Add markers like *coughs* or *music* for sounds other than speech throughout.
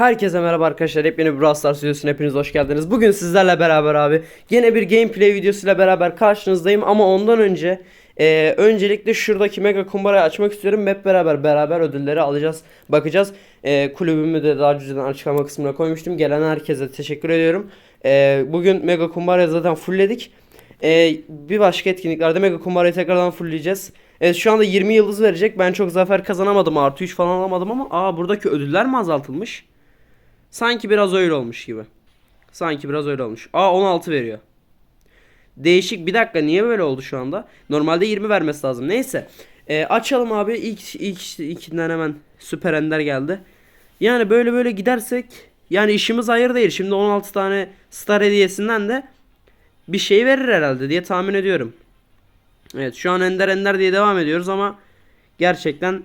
Herkese merhaba arkadaşlar. Hepiniz Brawl Stars videosuna hepiniz hoş geldiniz. Bugün sizlerle beraber abi yine bir gameplay videosuyla beraber karşınızdayım ama ondan önce e, öncelikle şuradaki mega kumbarayı açmak istiyorum. Hep beraber beraber ödülleri alacağız. Bakacağız. E, kulübümü de daha önceden açıklama kısmına koymuştum. Gelen herkese teşekkür ediyorum. E, bugün mega kumbarayı zaten fullledik. E, bir başka etkinliklerde mega kumbarayı tekrardan fullleyeceğiz. Evet şu anda 20 yıldız verecek. Ben çok zafer kazanamadım. Artı 3 falan alamadım ama aa buradaki ödüller mi azaltılmış? Sanki biraz öyle olmuş gibi. Sanki biraz öyle olmuş. Aa 16 veriyor. Değişik bir dakika niye böyle oldu şu anda? Normalde 20 vermesi lazım. Neyse. Ee, açalım abi. İlk, ilk ikinden hemen süper ender geldi. Yani böyle böyle gidersek yani işimiz hayır değil. Şimdi 16 tane star hediyesinden de bir şey verir herhalde diye tahmin ediyorum. Evet şu an ender ender diye devam ediyoruz ama gerçekten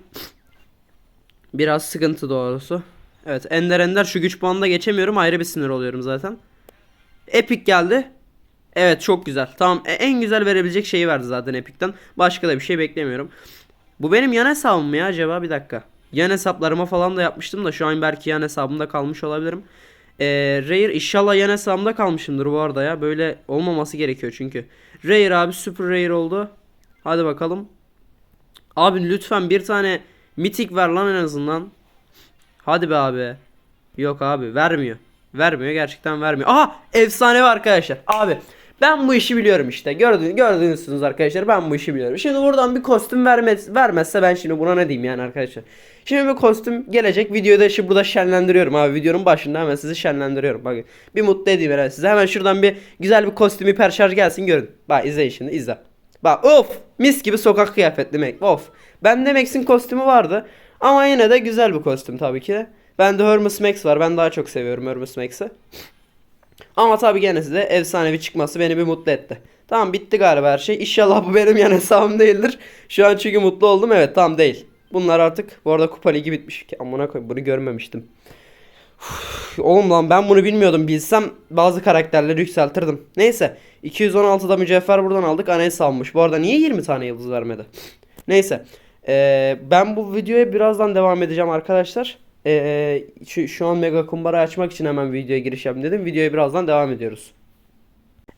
biraz sıkıntı doğrusu. Evet Ender Ender şu güç puanında geçemiyorum ayrı bir sinir oluyorum zaten. Epic geldi. Evet çok güzel. Tamam e- en güzel verebilecek şeyi verdi zaten Epic'ten. Başka da bir şey beklemiyorum. Bu benim yan hesabım mı ya acaba bir dakika. Yan hesaplarıma falan da yapmıştım da şu an belki yan hesabımda kalmış olabilirim. Ee, Rare inşallah yan hesabımda kalmışımdır bu arada ya. Böyle olmaması gerekiyor çünkü. Rare abi super rare oldu. Hadi bakalım. Abi lütfen bir tane mitik ver lan en azından. Hadi be abi. Yok abi vermiyor. Vermiyor gerçekten vermiyor. Aha efsane var arkadaşlar. Abi ben bu işi biliyorum işte. Gördüğünüz, gördüğünüzsünüz arkadaşlar ben bu işi biliyorum. Şimdi buradan bir kostüm vermez, vermezse ben şimdi buna ne diyeyim yani arkadaşlar. Şimdi bir kostüm gelecek. Videoyu da şimdi burada şenlendiriyorum abi. Videonun başında hemen sizi şenlendiriyorum. Bakın bir mutlu edeyim herhalde size. Hemen şuradan bir güzel bir kostüm hiper gelsin görün. Bak izleyin şimdi izle. Bak of mis gibi sokak kıyafetli Mac of. Bende Max'in kostümü vardı. Ama yine de güzel bir kostüm tabii ki de. Bende Hermes Max var. Ben daha çok seviyorum Hermes Max'i. Ama tabii gene de efsanevi çıkması beni bir mutlu etti. Tamam bitti galiba her şey. İnşallah bu benim yan hesabım değildir. Şu an çünkü mutlu oldum. Evet tamam değil. Bunlar artık bu arada kupa ligi bitmiş. Amına koyayım bunu görmemiştim. Uf, oğlum lan ben bunu bilmiyordum. Bilsem bazı karakterleri yükseltirdim. Neyse. 216'da mücevher buradan aldık. Ana hesabımış. Bu arada niye 20 tane yıldız vermedi? Neyse. Ee, ben bu videoya birazdan devam edeceğim arkadaşlar. Ee, şu, şu an mega kumbara açmak için hemen videoya giriş yapayım dedim. Videoya birazdan devam ediyoruz.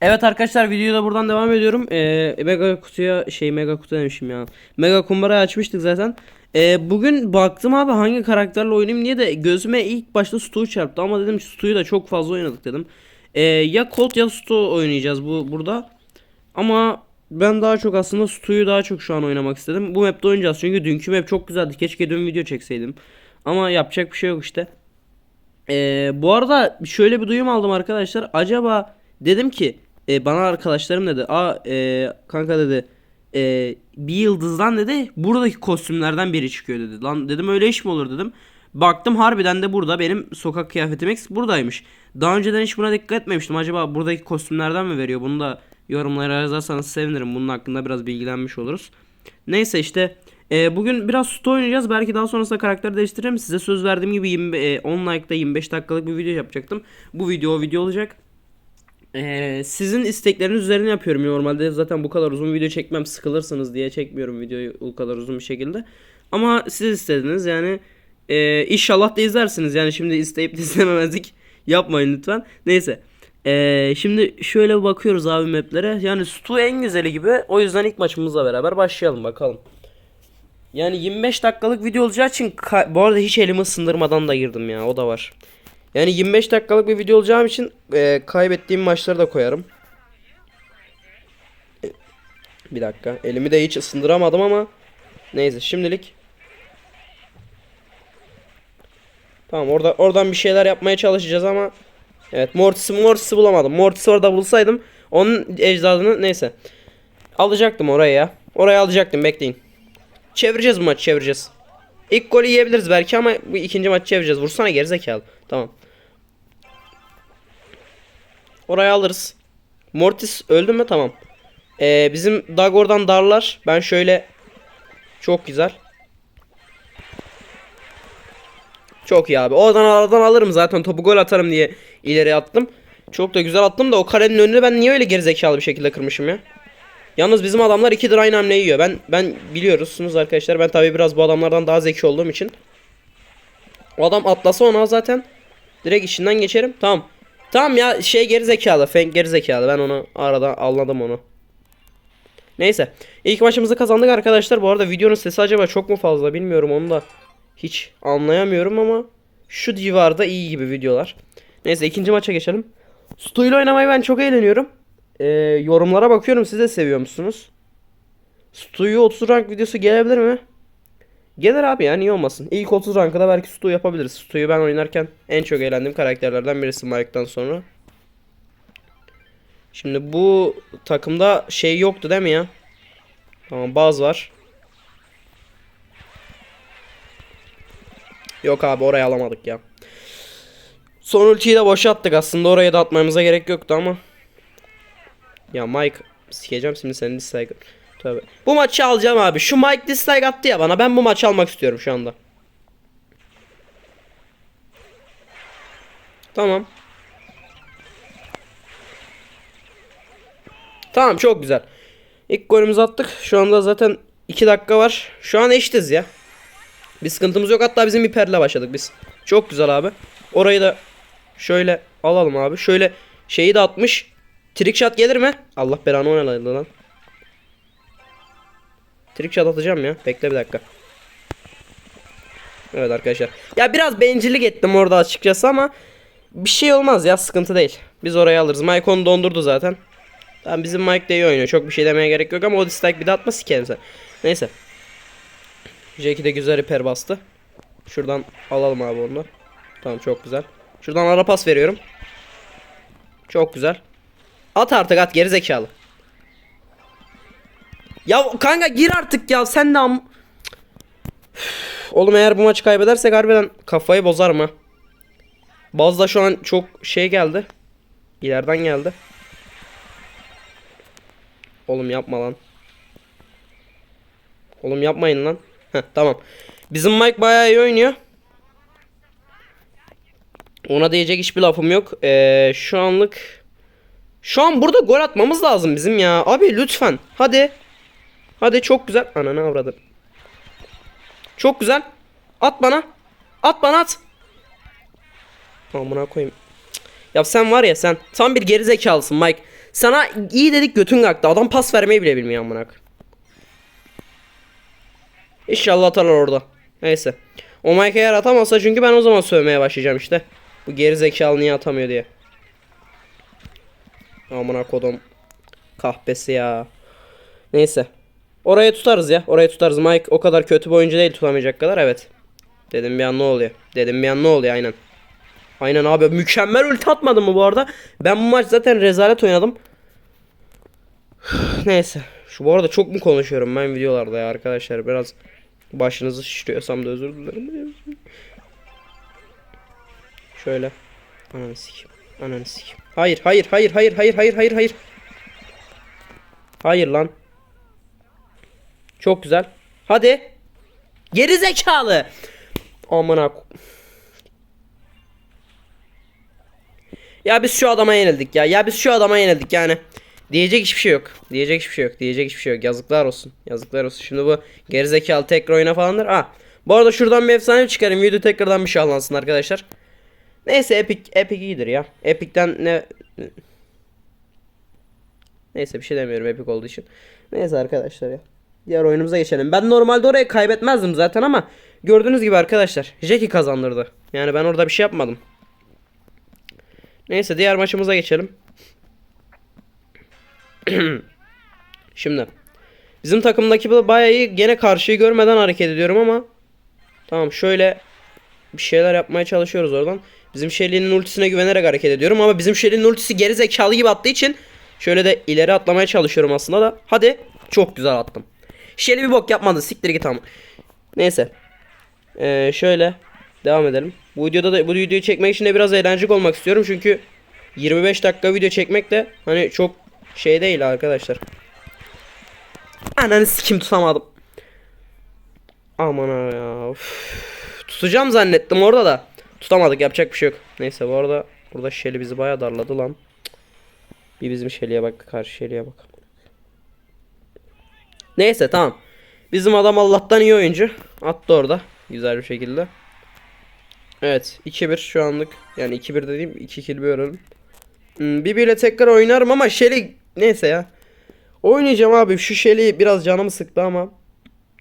Evet arkadaşlar videoya da buradan devam ediyorum. Ee, mega kutuya şey mega kutu demişim ya. Mega kumbarayı açmıştık zaten. Ee, bugün baktım abi hangi karakterle oynayayım diye de gözüme ilk başta Stu'yu çarptı ama dedim Stu'yu da çok fazla oynadık dedim. Ee, ya Colt ya Stu oynayacağız bu burada. Ama ben daha çok aslında Stu'yu daha çok şu an oynamak istedim. Bu map'te oynayacağız çünkü dünkü map çok güzeldi. Keşke dün video çekseydim. Ama yapacak bir şey yok işte. Ee, bu arada şöyle bir duyum aldım arkadaşlar. Acaba dedim ki e, bana arkadaşlarım dedi. Aa e, kanka dedi. E, bir yıldızdan dedi buradaki kostümlerden biri çıkıyor dedi. Lan dedim öyle iş mi olur dedim. Baktım harbiden de burada benim sokak kıyafetim X buradaymış. Daha önceden hiç buna dikkat etmemiştim. Acaba buradaki kostümlerden mi veriyor? Bunu da yorumlara yazarsanız sevinirim. Bunun hakkında biraz bilgilenmiş oluruz. Neyse işte e, bugün biraz Stu oynayacağız. Belki daha sonrasında karakter değiştiririm. Size söz verdiğim gibi 20, e, 10 like'da 25 dakikalık bir video yapacaktım. Bu video o video olacak. E, sizin istekleriniz üzerine yapıyorum normalde. Zaten bu kadar uzun video çekmem sıkılırsınız diye çekmiyorum videoyu bu kadar uzun bir şekilde. Ama siz istediniz yani. E, inşallah da izlersiniz. Yani şimdi isteyip de *laughs* izlememezlik yapmayın lütfen. Neyse. Ee, şimdi şöyle bakıyoruz abi maplere. Yani Stu en güzeli gibi. O yüzden ilk maçımızla beraber başlayalım bakalım. Yani 25 dakikalık video olacağı için bu arada hiç elimi ısındırmadan da girdim ya o da var. Yani 25 dakikalık bir video olacağım için e, kaybettiğim maçları da koyarım. E, Bir dakika. Elimi de hiç ısındıramadım ama neyse şimdilik Tamam orada oradan bir şeyler yapmaya çalışacağız ama Evet Mortis'i Mortis'i bulamadım. Mortis'i orada bulsaydım onun ecdadını neyse. Alacaktım oraya ya. Oraya alacaktım bekleyin. Çevireceğiz bu maçı çevireceğiz. İlk golü yiyebiliriz belki ama bu ikinci maçı çevireceğiz. Vursana gerizekalı. Tamam. Oraya alırız. Mortis öldü mü? Tamam. Ee, bizim Dagor'dan darlar. Ben şöyle çok güzel. Çok iyi abi. Oradan aradan alırım zaten topu gol atarım diye ileri attım. Çok da güzel attım da o karenin önünü ben niye öyle gerizekalı bir şekilde kırmışım ya? Yalnız bizim adamlar ikidir aynı hamleyi yiyor. Ben ben biliyorsunuz arkadaşlar. Ben tabii biraz bu adamlardan daha zeki olduğum için. O adam atlasa ona zaten Direkt içinden geçerim. Tamam. Tamam ya şey geri zekalı. Feng geri zekalı. Ben onu arada anladım onu. Neyse. İlk maçımızı kazandık arkadaşlar. Bu arada videonun sesi acaba çok mu fazla bilmiyorum onu da hiç anlayamıyorum ama şu civarda iyi gibi videolar. Neyse ikinci maça geçelim. Stu ile oynamayı ben çok eğleniyorum. Ee, yorumlara bakıyorum siz de seviyor musunuz? Stu'yu 30 rank videosu gelebilir mi? Gelir abi ya niye olmasın. İlk 30 rankada belki Stu yapabiliriz. Stu'yu ben oynarken en çok eğlendiğim karakterlerden birisi Mike'dan sonra. Şimdi bu takımda şey yoktu değil mi ya? Tamam baz var. Yok abi oraya alamadık ya. Son ultiyi de boşa attık aslında oraya da atmamıza gerek yoktu ama. Ya Mike sikeceğim şimdi senin dislike. Tövbe. Bu maçı alacağım abi. Şu Mike dislike attı ya bana. Ben bu maçı almak istiyorum şu anda. Tamam. Tamam çok güzel. İlk golümüzü attık. Şu anda zaten 2 dakika var. Şu an eşitiz ya. Bir sıkıntımız yok. Hatta bizim bir perle başladık biz. Çok güzel abi. Orayı da şöyle alalım abi. Şöyle şeyi de atmış. Trick shot gelir mi? Allah belanı oynadı lan. Trick shot atacağım ya. Bekle bir dakika. Evet arkadaşlar. Ya biraz bencillik ettim orada açıkçası ama bir şey olmaz ya sıkıntı değil. Biz oraya alırız. Mike onu dondurdu zaten. Tamam bizim Mike de iyi oynuyor. Çok bir şey demeye gerek yok ama o dislike bir de atma sikerim sen. Neyse. Jackie de güzel repair bastı. Şuradan alalım abi onu. Tamam çok güzel. Şuradan ara pas veriyorum. Çok güzel. At artık at geri zekalı. Ya kanka gir artık ya sen de am... Oğlum eğer bu maçı kaybedersek harbiden kafayı bozar mı? Bazda şu an çok şey geldi. İleriden geldi. Oğlum yapma lan. Oğlum yapmayın lan. Tamam. Bizim Mike bayağı iyi oynuyor. Ona diyecek hiçbir lafım yok. Ee, şu anlık şu an burada gol atmamız lazım bizim ya. Abi lütfen. Hadi. Hadi çok güzel. Ananı avradım. Çok güzel. At bana. At bana at. Amına koyayım. Ya sen var ya sen tam bir geri zekalısın Mike. Sana iyi dedik götün kalktı. Adam pas vermeyi bile bilmiyor amına. İnşallah atarlar orada. Neyse. O Mike eğer atamazsa çünkü ben o zaman sövmeye başlayacağım işte. Bu geri zekalı niye atamıyor diye. Amına kodum. Kahpesi ya. Neyse. Oraya tutarız ya. Oraya tutarız. Mike o kadar kötü bir oyuncu değil tutamayacak kadar. Evet. Dedim bir an ne oluyor? Dedim bir an ne oluyor aynen. Aynen abi. Mükemmel ulti atmadım mı bu arada? Ben bu maç zaten rezalet oynadım. *sighs* Neyse. Şu bu arada çok mu konuşuyorum ben videolarda ya arkadaşlar. Biraz başınızı şişiriyorsam da özür dilerim. Şöyle. Ananı sikeyim. Ananı sikeyim. Hayır, hayır, hayır, hayır, hayır, hayır, hayır, hayır. Hayır lan. Çok güzel. Hadi. Geri zekalı. Amına Ya biz şu adama yenildik ya. Ya biz şu adama yenildik yani. Diyecek hiçbir şey yok. Diyecek hiçbir şey yok. Diyecek hiçbir şey yok. Yazıklar olsun. Yazıklar olsun. Şimdi bu gerizekalı tekrar oyuna falandır. Ah. Bu arada şuradan bir efsane çıkarayım. Video tekrardan bir şahlansın arkadaşlar. Neyse Epic Epic iyidir ya. Epic'ten ne Neyse bir şey demiyorum Epic olduğu için. Neyse arkadaşlar ya. Diğer oyunumuza geçelim. Ben normalde oraya kaybetmezdim zaten ama gördüğünüz gibi arkadaşlar Jackie kazandırdı. Yani ben orada bir şey yapmadım. Neyse diğer maçımıza geçelim. *clears throat* Şimdi bizim takımdaki bayağı iyi. Gene karşıyı görmeden hareket ediyorum ama tamam şöyle bir şeyler yapmaya çalışıyoruz oradan. Bizim Shelly'nin ultisine güvenerek hareket ediyorum ama bizim Shelly'nin ultisi geri zekalı gibi attığı için şöyle de ileri atlamaya çalışıyorum aslında da. Hadi. Çok güzel attım. Shelly bir bok yapmadı. Siktir git ama. Neyse. Ee, şöyle devam edelim. Bu videoda da bu videoyu çekmek için de biraz eğlenceli olmak istiyorum çünkü 25 dakika video çekmek de hani çok şey değil arkadaşlar. Ananı sikim tutamadım. Aman ya. Üf. Tutacağım zannettim orada da. Tutamadık yapacak bir şey yok. Neyse bu arada burada Shelly bizi bayağı darladı lan. Bir bizim Shelly'e bak karşı Shelly'e bak. Neyse tamam. Bizim adam Allah'tan iyi oyuncu. Attı orada. Güzel bir şekilde. Evet 2-1 şu anlık. Yani 2-1 dediğim 2-2'li bir oranım. Hmm, Bibi ile tekrar oynarım ama Shelly neyse ya. Oynayacağım abi. Şu Shelly biraz canımı sıktı ama.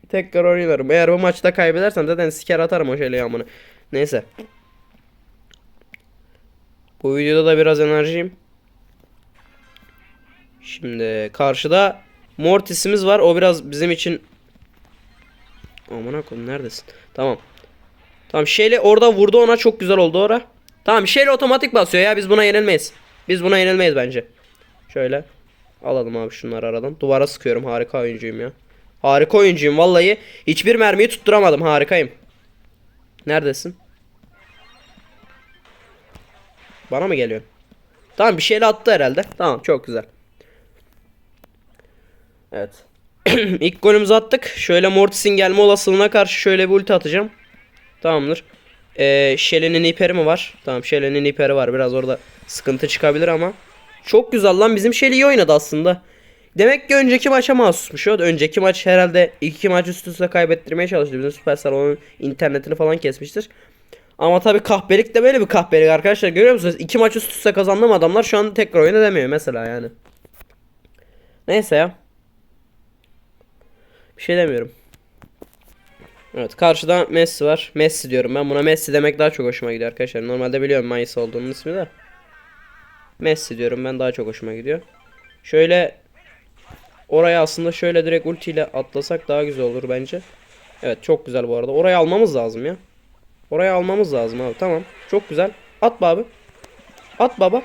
Tekrar oynarım. Eğer bu maçta kaybedersem zaten siker atarım o Shelly'yi amına. Neyse. Bu videoda da biraz enerjiyim. Şimdi karşıda Mortis'imiz var. O biraz bizim için Amına koyayım neredesin? Tamam. Tamam Shelly orada vurdu ona çok güzel oldu ora. Tamam Shelly otomatik basıyor ya biz buna yenilmeyiz. Biz buna yenilmeyiz bence. Şöyle alalım abi şunları aradan. Duvara sıkıyorum harika oyuncuyum ya. Harika oyuncuyum vallahi. Hiçbir mermiyi tutturamadım harikayım. Neredesin? Bana mı geliyor? Tamam bir şeyle attı herhalde. Tamam çok güzel. Evet. *clears throat* İlk golümüzü attık. Şöyle Mortis'in gelme olasılığına karşı şöyle bir ulti atacağım. Tamamdır. Ee, Shelly'nin iperi mi var? Tamam Shelly'nin iperi var. Biraz orada sıkıntı çıkabilir ama. Çok güzel lan bizim Shelly iyi oynadı aslında. Demek ki önceki maça mahsusmuş o. Önceki maç herhalde iki maç üst üste kaybettirmeye çalıştı. Bizim Superstar onun internetini falan kesmiştir. Ama tabii kahpelik de böyle bir kahpelik arkadaşlar. Görüyor musunuz? İki maç üst üste kazandım adamlar şu an tekrar oyun edemiyor mesela yani. Neyse ya. Bir şey demiyorum. Evet karşıda Messi var. Messi diyorum ben buna Messi demek daha çok hoşuma gidiyor arkadaşlar. Normalde biliyorum Mayıs olduğunun ismi de. Messi diyorum ben daha çok hoşuma gidiyor. Şöyle oraya aslında şöyle direkt ultiyle atlasak daha güzel olur bence. Evet çok güzel bu arada. Orayı almamız lazım ya. Orayı almamız lazım abi. Tamam. Çok güzel. At abi. At baba.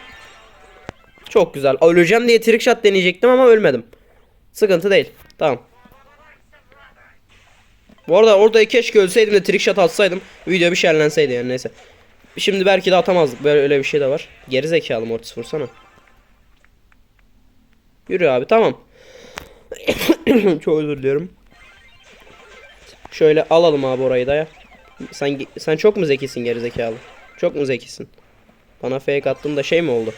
Çok güzel. Öleceğim diye trick shot deneyecektim ama ölmedim. Sıkıntı değil. Tamam. Bu arada orada keşke ölseydim de trick shot atsaydım. Video bir şerlenseydi yani neyse. Şimdi belki de atamazdık. Böyle öyle bir şey de var. Geri zekalı Mortis vursana. Yürü abi tamam. *coughs* Çok özür diliyorum. Şöyle alalım abi orayı da ya. Sen sen çok mu zekisin geri zekalı? Çok mu zekisin? Bana fake attığında şey mi oldu?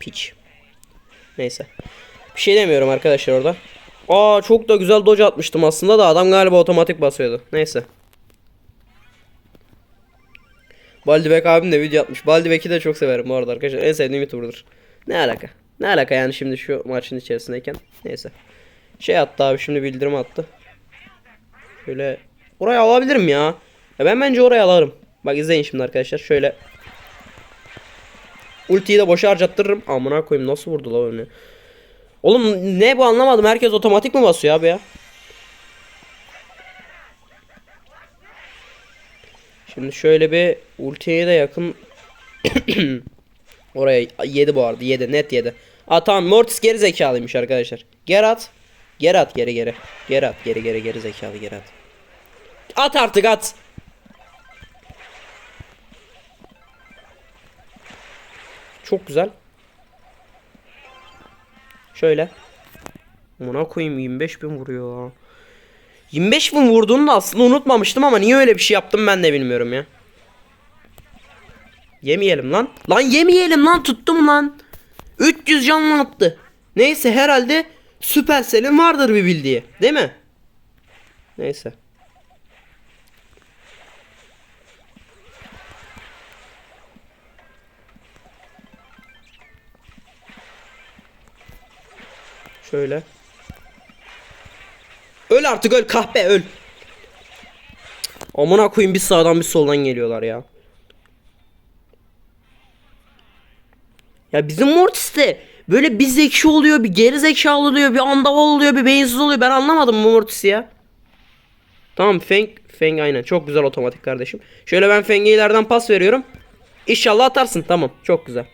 Piç. Neyse. Bir şey demiyorum arkadaşlar orada. Aa çok da güzel dodge atmıştım aslında da adam galiba otomatik basıyordu. Neyse. Baldibek abim de video atmış. Baldibek'i de çok severim bu arada arkadaşlar. En sevdiğim YouTuber'dır. Ne alaka? Ne alaka yani şimdi şu maçın içerisindeyken. Neyse. Şey attı abi şimdi bildirim attı. Şöyle oraya alabilirim ya. ya ben bence oraya alırım. Bak izleyin şimdi arkadaşlar. Şöyle Ultiyi de boşa harcattırırım. Amına koyayım nasıl vurdu la onu? Oğlum ne bu anlamadım. Herkes otomatik mi basıyor abi ya? Şimdi şöyle bir ultiye de yakın *coughs* Oraya yedi bu arada. Yedi net yedi. Aa tamam Mortis geri zekalıymış arkadaşlar. Geri at. Geri geri geri. Geri geri geri zekalı geri at. At artık at. Çok güzel. Şöyle. Buna koyayım 25 bin vuruyor. 25 bin vurduğunu da aslında unutmamıştım ama niye öyle bir şey yaptım ben de bilmiyorum ya. Yemeyelim lan. Lan yemeyelim lan tuttum lan. 300 canlı attı. Neyse herhalde Supercell'in vardır bir bildiği. Değil mi? Neyse. Şöyle. Öl artık öl kahpe öl. Amına koyayım bir sağdan bir soldan geliyorlar ya. Ya bizim Mortis'te böyle bir zeki oluyor, bir geri zekalı oluyor, bir andaval oluyor, bir beyinsiz oluyor. Ben anlamadım bu Mortis'i ya. Tamam Feng, Feng aynen çok güzel otomatik kardeşim. Şöyle ben Feng'e ileriden pas veriyorum. İnşallah atarsın tamam çok güzel.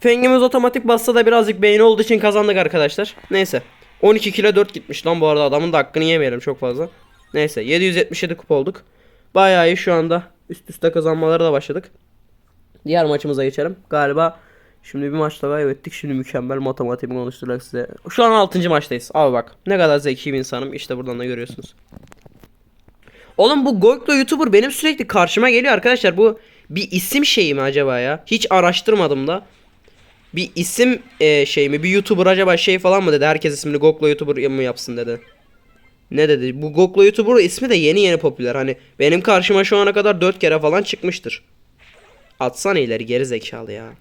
Feng'imiz otomatik bassa da birazcık beyin olduğu için kazandık arkadaşlar. Neyse. 12 kilo 4 gitmiş lan bu arada adamın da hakkını yemeyelim çok fazla. Neyse 777 kupa olduk. Bayağı iyi şu anda. Üst üste kazanmalara da başladık. Diğer maçımıza geçelim. Galiba şimdi bir maçta kaybettik. Şimdi mükemmel matematiğimi konuşturacak size. Şu an 6. maçtayız. Abi bak ne kadar zeki bir insanım. İşte buradan da görüyorsunuz. Oğlum bu Goyklo YouTuber benim sürekli karşıma geliyor arkadaşlar. Bu bir isim şeyi mi acaba ya? Hiç araştırmadım da. Bir isim e, şey mi? Bir YouTuber acaba şey falan mı dedi? Herkes ismini Goklo YouTuber mı yapsın dedi. Ne dedi? Bu Goklo YouTuber ismi de yeni yeni popüler. Hani benim karşıma şu ana kadar 4 kere falan çıkmıştır. Atsana ileri geri zekalı ya.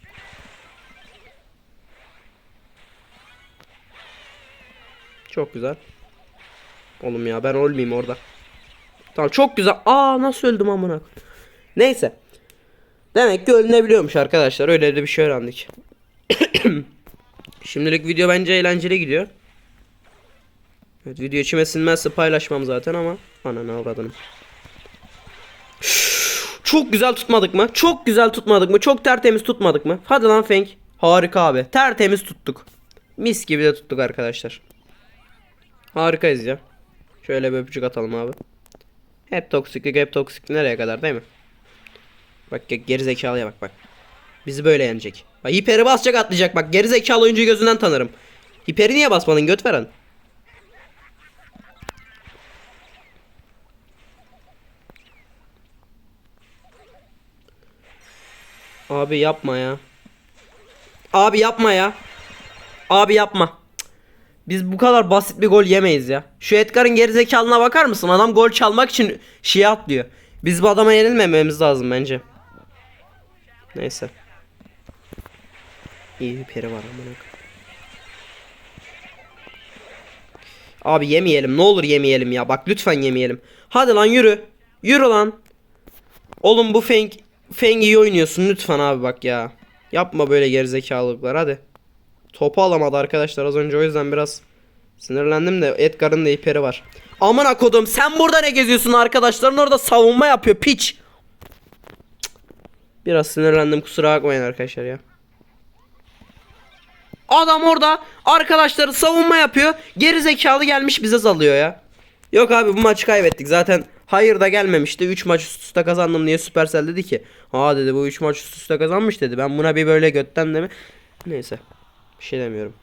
Çok güzel. Oğlum ya ben ölmeyeyim orada. Tamam çok güzel. Aa nasıl öldüm amına. Neyse. Demek ki ölünebiliyormuş arkadaşlar. Öyle de bir şey öğrendik. *coughs* Şimdilik video bence eğlenceli gidiyor. Evet, video içime sinmezse paylaşmam zaten ama ananı avradını. Çok güzel tutmadık mı? Çok güzel tutmadık mı? Çok tertemiz tutmadık mı? Hadi lan Fenk. Harika abi. Tertemiz tuttuk. Mis gibi de tuttuk arkadaşlar. Harikayız ya. Şöyle bir öpücük atalım abi. Hep toksiklik hep toksiklik nereye kadar değil mi? Bak ge- geri zekalıya bak bak. Bizi böyle yenecek. Bak hiperi basacak atlayacak bak. Geri zekalı oyuncuyu gözünden tanırım. Hiperi niye basmadın göt veren? Abi yapma ya. Abi yapma ya. Abi yapma. Biz bu kadar basit bir gol yemeyiz ya. Şu Edgar'ın gerizekalına bakar mısın? Adam gol çalmak için şeye atlıyor. Biz bu adama yenilmememiz lazım bence. Neyse. İyi bir peri var amına. Abi yemeyelim ne olur yemeyelim ya bak lütfen yemeyelim. Hadi lan yürü. Yürü lan. Oğlum bu Feng Feng iyi oynuyorsun lütfen abi bak ya. Yapma böyle gerizekalılıklar hadi. Topu alamadı arkadaşlar az önce o yüzden biraz sinirlendim de Edgar'ın da iperi var. Aman akodum sen burada ne geziyorsun arkadaşların orada savunma yapıyor piç. Biraz sinirlendim kusura bakmayın arkadaşlar ya. Adam orada arkadaşları savunma yapıyor. Geri zekalı gelmiş bize zalıyor ya. Yok abi bu maçı kaybettik. Zaten hayır da gelmemişti. 3 maç üst üste kazandım diye Supercell dedi ki. Ha dedi bu 3 maç üst üste kazanmış dedi. Ben buna bir böyle götten de mi? Neyse. Bir şey demiyorum.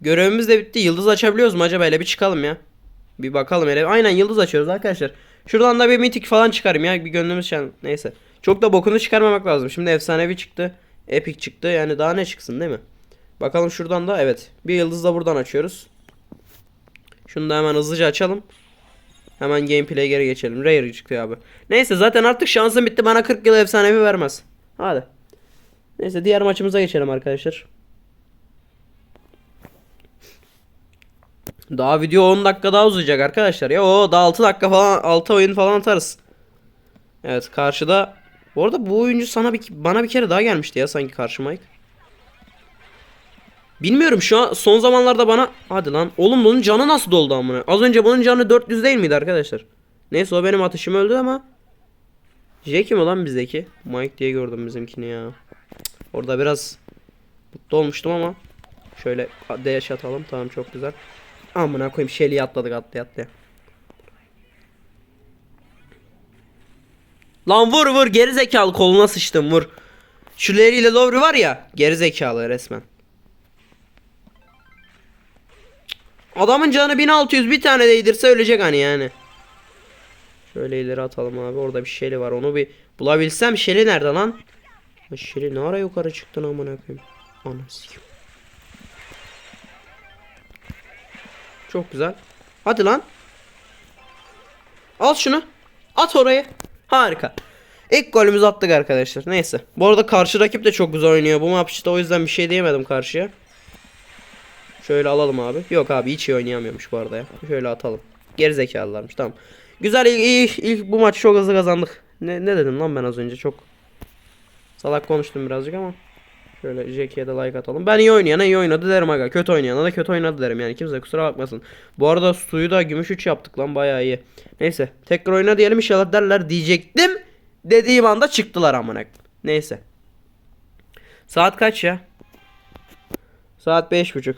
Görevimiz de bitti. Yıldız açabiliyoruz mu acaba? Hele bir çıkalım ya. Bir bakalım hele. Aynen yıldız açıyoruz arkadaşlar. Şuradan da bir mitik falan çıkarım ya. Bir gönlümüz şen. Neyse. Çok da bokunu çıkarmamak lazım. Şimdi efsanevi çıktı. Epic çıktı. Yani daha ne çıksın değil mi? Bakalım şuradan da evet. Bir yıldız da buradan açıyoruz. Şunu da hemen hızlıca açalım. Hemen gameplay'e geri geçelim. Rare çıktı abi. Neyse zaten artık şansım bitti. Bana 40 yıl efsanevi vermez. Hadi. Neyse diğer maçımıza geçelim arkadaşlar. Daha video 10 dakika daha uzayacak arkadaşlar. Ya o daha 6 dakika falan 6 oyun falan atarız. Evet karşıda bu arada bu oyuncu sana bir bana bir kere daha gelmişti ya sanki karşıma ilk. Bilmiyorum şu an son zamanlarda bana hadi lan oğlum bunun canı nasıl doldu amına. Az önce bunun canı 400 değil miydi arkadaşlar? Neyse o benim atışım öldü ama Jackie mi lan bizdeki? Mike diye gördüm bizimkini ya. Orada biraz mutlu olmuştum ama şöyle dash atalım tamam çok güzel. Amına koyayım Shelly'yi atladık atlaya atlaya. Lan vur vur geri zekalı koluna sıçtım vur. Şu Larry ile Lowry var ya geri zekalı resmen. Adamın canı 1600 bir tane değdirse ölecek hani yani. Şöyle ileri atalım abi. Orada bir Shelly var. Onu bir bulabilsem Shelly nerede lan? Shelly ne ara yukarı çıktın amına koyayım. Anasını. Çok güzel. Hadi lan. Al şunu. At oraya. Harika. İlk golümüzü attık arkadaşlar. Neyse. Bu arada karşı rakip de çok güzel oynuyor. Bu işte o yüzden bir şey diyemedim karşıya. Şöyle alalım abi. Yok abi hiç iyi oynayamıyormuş bu arada ya. Şöyle atalım. Gerizekalılarmış tamam. Güzel ilk, ilk, ilk bu maçı çok hızlı kazandık. Ne, ne dedim lan ben az önce çok salak konuştum birazcık ama. Şöyle Jackie'ye de like atalım. Ben iyi oynayana iyi oynadı derim aga. Kötü oynayana da kötü oynadı derim yani. Kimse kusura bakmasın. Bu arada suyu da gümüş 3 yaptık lan bayağı iyi. Neyse. Tekrar oyna diyelim inşallah derler diyecektim. Dediğim anda çıktılar amına. Neyse. Saat kaç ya? Saat beş buçuk.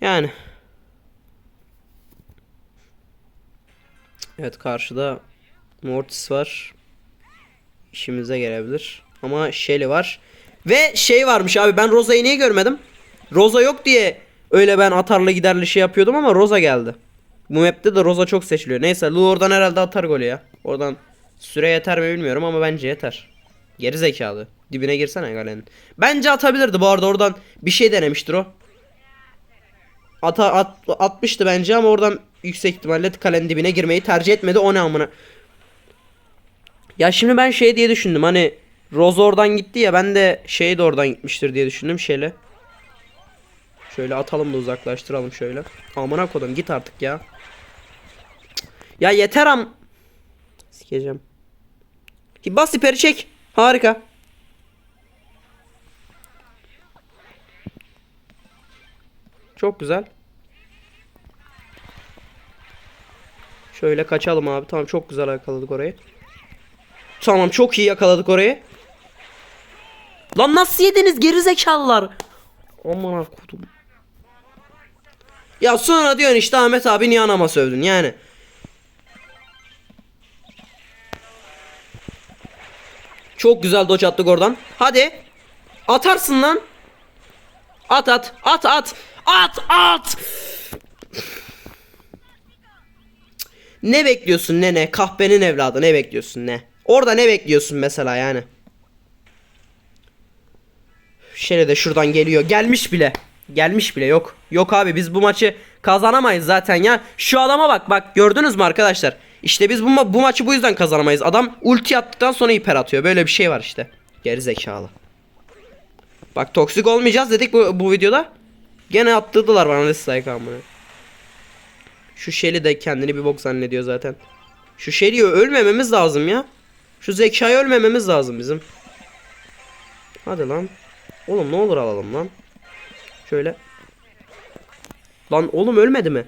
Yani. Evet karşıda Mortis var. İşimize gelebilir. Ama Shelly var. Ve şey varmış abi ben Rosa'yı niye görmedim? Rosa yok diye öyle ben atarlı giderli şey yapıyordum ama Rosa geldi. Bu map'te de Rosa çok seçiliyor. Neyse Lu oradan herhalde atar golü ya. Oradan süre yeter mi bilmiyorum ama bence yeter. Geri zekalı. Dibine girsene Galen'in. Bence atabilirdi bu arada oradan bir şey denemiştir o. ata, at, atmıştı bence ama oradan yüksek ihtimalle kalenin dibine girmeyi tercih etmedi. O ne amına. Ya şimdi ben şey diye düşündüm hani Rose oradan gitti ya ben de şey de oradan gitmiştir diye düşündüm şeyle. Şöyle atalım da uzaklaştıralım şöyle. Amına kodum git artık ya. Ya yeter am. Sikeceğim. Bas siperi çek. Harika. Çok güzel. Şöyle kaçalım abi. Tamam çok güzel yakaladık orayı. Tamam çok iyi yakaladık orayı. Lan nasıl yediniz gerizekalılar? Aman kodum. Ya sonra diyorsun işte Ahmet abi niye anama sövdün yani. Çok güzel doç attık oradan. Hadi. Atarsın lan. At at. At at. At at. Ne bekliyorsun ne ne? Kahpenin evladı ne bekliyorsun ne? Orada ne bekliyorsun mesela yani? Şöyle de şuradan geliyor. Gelmiş bile. Gelmiş bile yok. Yok abi biz bu maçı kazanamayız zaten ya. Şu adama bak bak gördünüz mü arkadaşlar? İşte biz bu, ma- bu maçı bu yüzden kazanamayız. Adam ulti attıktan sonra hiper atıyor. Böyle bir şey var işte. Geri zekalı. Bak toksik olmayacağız dedik bu, bu videoda. Gene attırdılar bana dislike amına. Şu Shelly de kendini bir bok zannediyor zaten. Şu Shelly'yi ölmememiz lazım ya. Şu zekayı ölmememiz lazım bizim. Hadi lan. Oğlum ne olur alalım lan. Şöyle. Lan oğlum ölmedi mi?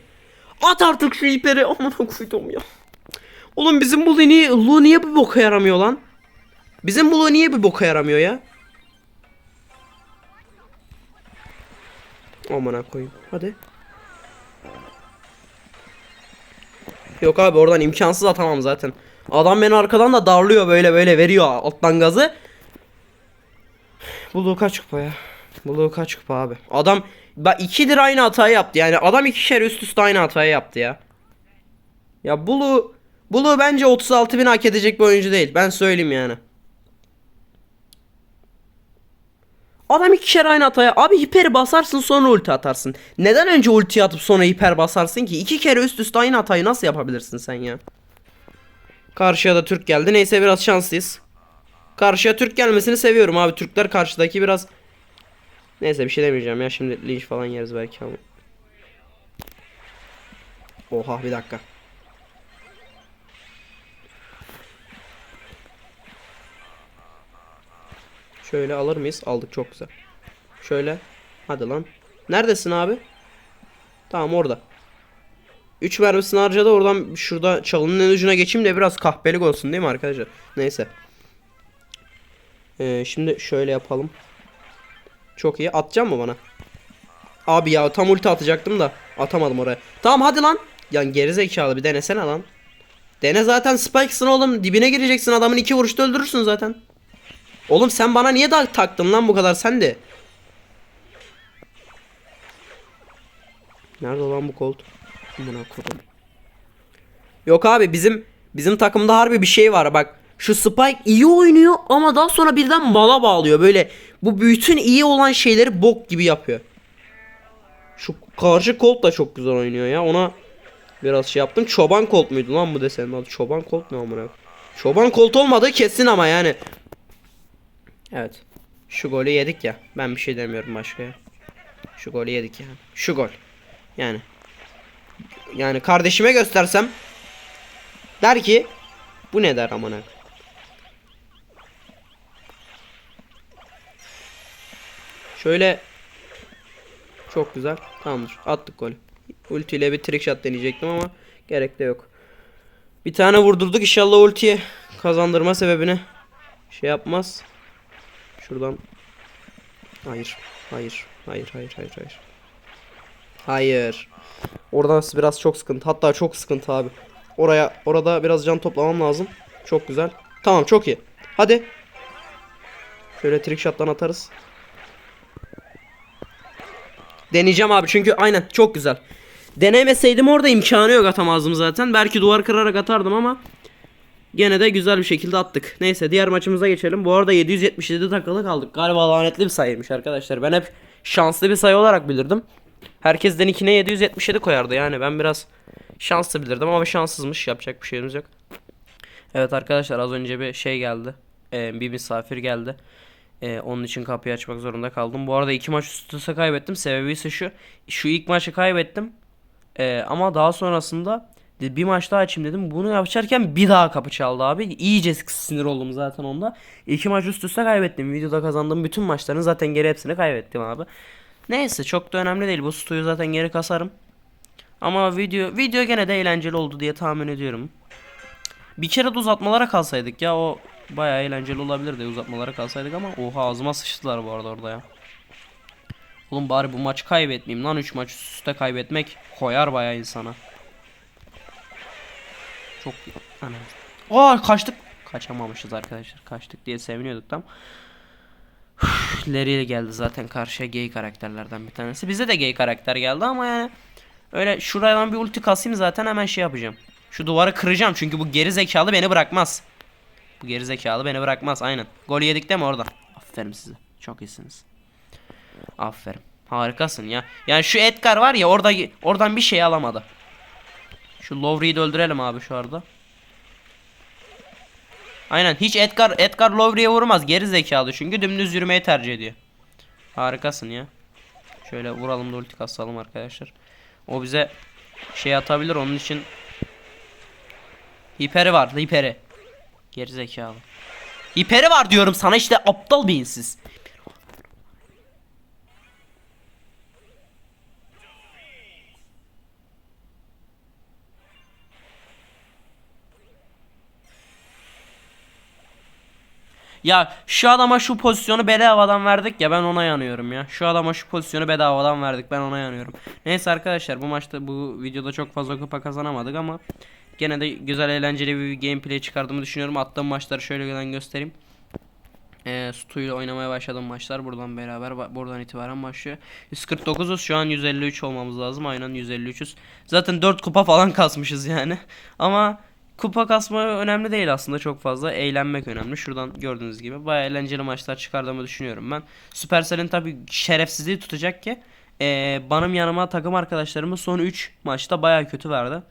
At artık şu iperi. *laughs* Aman koydum ya. Oğlum bizim bu niye, Lu niye bir boka yaramıyor lan? Bizim bu Lu niye bir boka yaramıyor ya? Aman koyayım. Hadi. Yok abi oradan imkansız atamam zaten. Adam beni arkadan da darlıyor böyle böyle veriyor alttan gazı. Buluğu kaç kupa ya? Buluğu kaç kupa abi? Adam bak ikidir aynı hatayı yaptı. Yani adam iki kere üst üste aynı hatayı yaptı ya. Ya Bulu Bulu bence 36 bin hak edecek bir oyuncu değil. Ben söyleyeyim yani. Adam iki kere aynı hataya. Abi hiper basarsın sonra ulti atarsın. Neden önce ulti atıp sonra hiper basarsın ki? İki kere üst üste aynı hatayı nasıl yapabilirsin sen ya? Karşıya da Türk geldi. Neyse biraz şanslıyız. Karşıya Türk gelmesini seviyorum abi. Türkler karşıdaki biraz... Neyse bir şey demeyeceğim ya. Şimdi linç falan yeriz belki ama. Oha bir dakika. Şöyle alır mıyız? Aldık çok güzel. Şöyle. Hadi lan. Neredesin abi? Tamam orada. 3 mermisini harcadı oradan şurada çalının en ucuna geçeyim de biraz kahpelik olsun değil mi arkadaşlar? Neyse. Ee, şimdi şöyle yapalım. Çok iyi. Atacağım mı bana? Abi ya tam ulti atacaktım da atamadım oraya. Tamam hadi lan. Yani geri zekalı bir denesene lan. Dene zaten Spikes'ın oğlum dibine gireceksin adamın iki vuruşta öldürürsün zaten. Oğlum sen bana niye da taktın lan bu kadar sen de? Nerede olan bu kolt? Buna kodum. Yok abi bizim bizim takımda harbi bir şey var bak. Şu Spike iyi oynuyor ama daha sonra birden mala bağlıyor. Böyle bu bütün iyi olan şeyleri bok gibi yapıyor. Şu karşı Colt da çok güzel oynuyor ya. Ona biraz şey yaptım. Çoban Colt muydu lan bu desenin adı? Çoban Colt ne amına? Çoban Colt olmadığı kesin ama yani. Evet. Şu golü yedik ya. Ben bir şey demiyorum başka ya. Şu golü yedik ya. Şu gol. Yani. Yani kardeşime göstersem der ki bu ne der amına. Şöyle çok güzel. Tamamdır. Attık golü. Ulti ile bir trick shot deneyecektim ama gerek de yok. Bir tane vurdurduk. İnşallah ultiye kazandırma sebebini şey yapmaz. Şuradan. Hayır. Hayır. Hayır. Hayır. Hayır. Hayır. Hayır. Oradan biraz çok sıkıntı. Hatta çok sıkıntı abi. Oraya orada biraz can toplamam lazım. Çok güzel. Tamam çok iyi. Hadi. Şöyle trick shot'tan atarız. Deneyeceğim abi çünkü aynen çok güzel. Denemeseydim orada imkanı yok atamazdım zaten. Belki duvar kırarak atardım ama Gene de güzel bir şekilde attık. Neyse diğer maçımıza geçelim. Bu arada 777 takılı kaldık. Galiba lanetli bir sayıymış arkadaşlar. Ben hep şanslı bir sayı olarak bilirdim. Herkes Denikine 777 koyardı yani ben biraz şanslı bilirdim ama şanssızmış yapacak bir şeyimiz yok. Evet arkadaşlar az önce bir şey geldi. Ee, bir misafir geldi. Ee, onun için kapıyı açmak zorunda kaldım. Bu arada iki maç üst üste kaybettim. Sebebi ise şu. Şu ilk maçı kaybettim. Ee, ama daha sonrasında bir maç daha açayım dedim. Bunu yaparken bir daha kapı çaldı abi. İyice sinir oldum zaten onda. İki maç üst üste kaybettim. Videoda kazandığım bütün maçların zaten geri hepsini kaybettim abi. Neyse çok da önemli değil. Bu stuyu zaten geri kasarım. Ama video video gene de eğlenceli oldu diye tahmin ediyorum. Bir kere de uzatmalara kalsaydık ya o bayağı eğlenceli olabilirdi uzatmalara kalsaydık ama oha ağzıma sıçtılar bu arada orada ya. Oğlum bari bu maçı kaybetmeyeyim lan 3 maç üst üste kaybetmek koyar bayağı insana. Çok Anam. Aa kaçtık. Kaçamamışız arkadaşlar. Kaçtık diye seviniyorduk tam. Larry geldi zaten karşıya gay karakterlerden bir tanesi. Bize de gay karakter geldi ama yani öyle şuradan bir ulti kasayım zaten hemen şey yapacağım. Şu duvarı kıracağım çünkü bu geri zekalı beni bırakmaz. Bu geri zekalı beni bırakmaz aynen. Gol yedik değil mi orada? Aferin size. Çok iyisiniz. Aferin. Harikasın ya. Yani şu Edgar var ya orada oradan bir şey alamadı. Şu Lowry'i de öldürelim abi şu arada. Aynen hiç Edgar Edgar Lowry'e vurmaz. Geri zekalı çünkü dümdüz yürümeyi tercih ediyor. Harikasın ya. Şöyle vuralım da ulti kasalım arkadaşlar. O bize şey atabilir onun için Hiperi var hiperi. Geri zekalı. Hiperi var diyorum sana işte aptal beyinsiz. Ya şu adama şu pozisyonu bedavadan verdik ya ben ona yanıyorum ya. Şu adama şu pozisyonu bedavadan verdik ben ona yanıyorum. Neyse arkadaşlar bu maçta bu videoda çok fazla kupa kazanamadık ama gene de güzel eğlenceli bir gameplay çıkardığımı düşünüyorum. Attığım maçları şöyle gelen göstereyim. Ee, Stu ile oynamaya başladığım maçlar buradan beraber buradan itibaren başlıyor. 149'uz şu an 153 olmamız lazım. Aynen 153'üz. Zaten 4 kupa falan *laughs* kasmışız yani. Ama kupa kasma önemli değil aslında çok fazla. Eğlenmek önemli. Şuradan gördüğünüz gibi bayağı eğlenceli maçlar çıkardığımı düşünüyorum ben. Supercell'in tabi şerefsizliği tutacak ki ee, benim yanıma takım arkadaşlarımın son 3 maçta bayağı kötü verdi.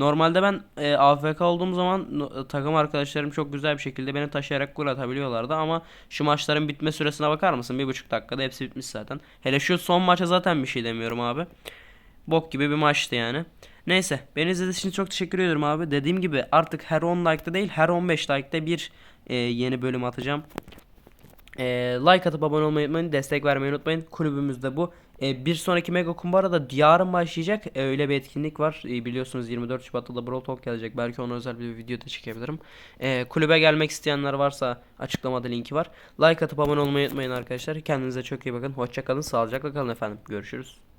Normalde ben e, AFK olduğum zaman no- takım arkadaşlarım çok güzel bir şekilde beni taşıyarak gol atabiliyorlardı ama şu maçların bitme süresine bakar mısın? Bir buçuk dakikada hepsi bitmiş zaten. Hele şu son maça zaten bir şey demiyorum abi. Bok gibi bir maçtı yani. Neyse beni izlediğiniz için çok teşekkür ediyorum abi. Dediğim gibi artık her 10 like'da değil her 15 like'da bir e, yeni bölüm atacağım. E, like atıp abone olmayı unutmayın. Destek vermeyi unutmayın. Kulübümüz de bu. E, bir sonraki Mega Kumbara'da yarın başlayacak. E, öyle bir etkinlik var. E, biliyorsunuz 24 Şubat'ta da Brawl Talk gelecek. Belki ona özel bir video da çekebilirim. E, kulübe gelmek isteyenler varsa açıklamada linki var. Like atıp abone olmayı unutmayın arkadaşlar. Kendinize çok iyi bakın. Hoşça kalın. Sağlıcakla kalın efendim. Görüşürüz.